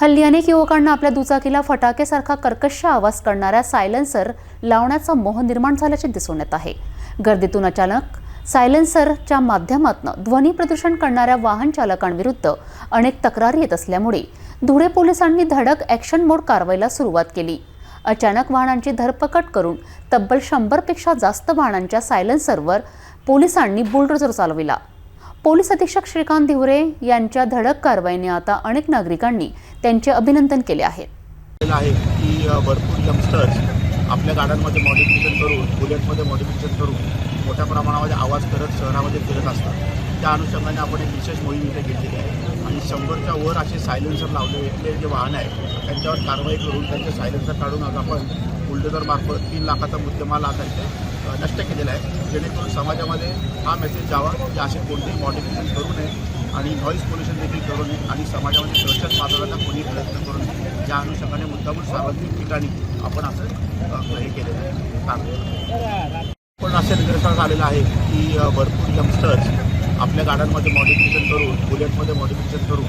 हल्ली अनेक युवकांना आपल्या दुचाकीला फटाकेसारखा कर्कश आवाज करणाऱ्या सायलेन्सर लावण्याचा मोह निर्माण झाल्याचे दिसून येत आहे. गर्दीतून अचानक सायलेन्सरच्या माध्यमातून ध्वनी प्रदूषण करणाऱ्या वाहन चालकांविरुद्ध अनेक तक्रारी येत असल्यामुळे धुळे पोलिसांनी धडक ॲक्शन मोड कारवाईला सुरुवात केली. अचानक वाहनांची धरपकड करून तब्बल शंभरपेक्षा जास्त वाहनांच्या सायलेन्सरवर पोलिसांनी बुलडोजर चालविला. पोलीस अधीक्षक श्रीकांत धिवरे यांच्या धडक कारवाईने आता अनेक नागरिकांनी त्यांचे अभिनंदन केले आहे. की भरपूर यंगस्टर्स आपल्या गाड्यांमध्ये मॉडिफिकेशन करून बुलेटमध्ये मॉडिफिकेशन करून मोठ्या प्रमाणामध्ये आवाज करत शहरामध्ये फिरत असतात. त्या अनुषंगाने आपण एक विशेष मोहीम इथे घेतलेली आहे. आणि शंभरच्या वर असे सायलेन्सर लावलेले जे वाहन आहे त्यांच्यावर कारवाई करून त्यांचे सायलेन्सर काढून आज आपण बुलडोजरमार्फत तीन लाखाचा मुद्देमाल आज इथे नष्ट केलेला आहे. जेणेकरून समाजामध्ये हा मेसेज जावा की असे कोणतेही मॉडिफिकेशन करू नये आणि नॉईज पोल्युशन देखील करू नये आणि समाजामध्ये दहशत माजवण्याचा कोणी प्रयत्न करू नये. ज्या अनुषंगाने मुद्दामून सार्वजनिक ठिकाणी आपण असं हे केलेलं आहे. चांगलं पण असे निदर्शनास आलेलं आहे की भरपूर यंगस्टर्स आपल्या गाड्यांमध्ये मॉडिफिकेशन करून बुलेटमध्ये मॉडिफिकेशन करून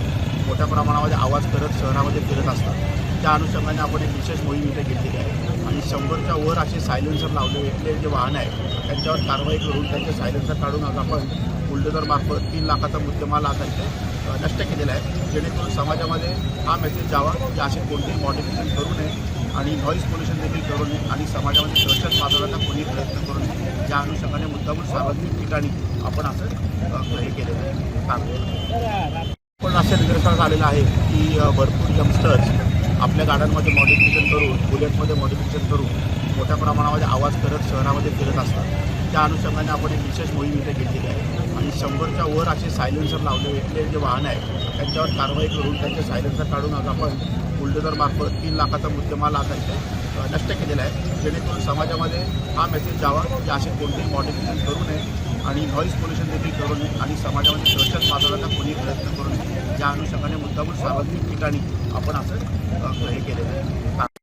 मोठ्या प्रमाणामध्ये आवाज करत शहरामध्ये फिरत असतात. त्या अनुषंगाने आपण एक विशेष मोहीम इथे घेतलेली आहे. आणि शंभरच्या वर असे सायलेन्सर लावलेले जे वाहन आहे त्यांच्यावर कारवाई करून त्यांचे सायलेन्सर काढून आज आपण बुलडोजरमार्फत तीन लाखाचा मुद्देमाल आज इथे नष्ट केलेला आहे. जेणेकरून समाजामध्ये हा मेसेज जावा की असे कोणतेही मॉडिफिकेशन करू नये आणि नॉईज पोल्युशन देखील करू नये आणि समाजामध्ये दहशत माजवण्याचा कोणी प्रयत्न करू नये. ज्या अनुषंगाने मुद्दामून सार्वजनिक ठिकाणी आपण असं हे केलेलं आहे. पण असे निदर्शनास आलेलं आहे की भरपूर यंगस्टर्स आपल्या गाड्यांमध्ये मॉडिफिकेशन करून बुलेटमध्ये मॉडिफिकेशन करून मोठ्या प्रमाणामध्ये आवाज करत शहरामध्ये फिरत असतात. त्या अनुषंगाने आपण एक विशेष मोहीम इथे घेतलेली आहे. आणि शंभरच्या वर असे सायलेन्सर लावले इथले जे वाहन आहे त्यांच्यावर कारवाई करून त्यांचे सायलेन्सर काढून आज आपण बुलडोजरमार्फत तीन लाखाचा मुद्देमाल आज इथे नष्ट केलेला आहे. जेणेकरून समाजामध्ये हा मेसेज जावा की असे कोणतेही मॉडिफिकेशन करू नये आणि नॉईज पोल्युशन देखील करू नये आणि समाजामध्ये सुरक्षित माजवण्याचा कोणीही प्रयत्न करू नये. ज्या अनुषंगाने मुद्दामून सार्वजनिक ठिकाणी आपण असं हे केलेलं आहे.